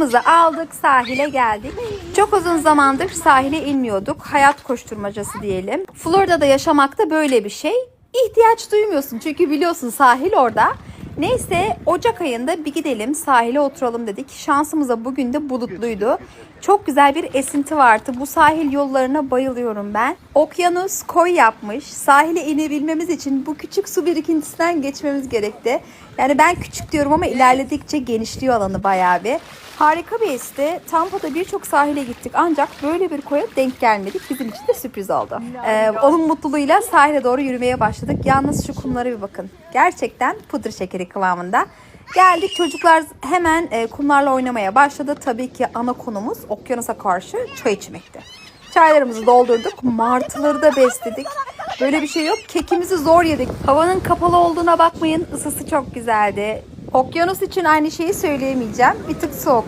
Çantamızı aldık, sahile geldik. Çok uzun zamandır sahile inmiyorduk. Hayat koşturmacası diyelim. Florida'da yaşamak da böyle bir şey. İhtiyaç duymuyorsun çünkü biliyorsun sahil orada. Neyse Ocak ayında bir gidelim sahile oturalım dedik. Şansımıza bugün de bulutluydu. Çok güzel bir esinti vardı. Bu sahil yollarına bayılıyorum ben. Okyanus koy yapmış. Sahile inebilmemiz için bu küçük su birikintisinden geçmemiz gerekti. Yani ben küçük diyorum ama ilerledikçe genişliyor alanı bayağı bir. Harika bir esti. Tampa'da birçok sahile gittik ancak böyle bir koya denk gelmedik. Bizim için de sürpriz oldu. Ee, onun mutluluğuyla sahile doğru yürümeye başladık. Yalnız şu kumlara bir bakın. Gerçekten pudra şekeri kıvamında. Geldik çocuklar hemen e, kumlarla oynamaya başladı. Tabii ki ana konumuz okyanusa karşı çay içmekti. Çaylarımızı doldurduk. Martıları da besledik. Böyle bir şey yok. Kekimizi zor yedik. Havanın kapalı olduğuna bakmayın. Isısı çok güzeldi. Okyanus için aynı şeyi söyleyemeyeceğim. Bir tık soğuk.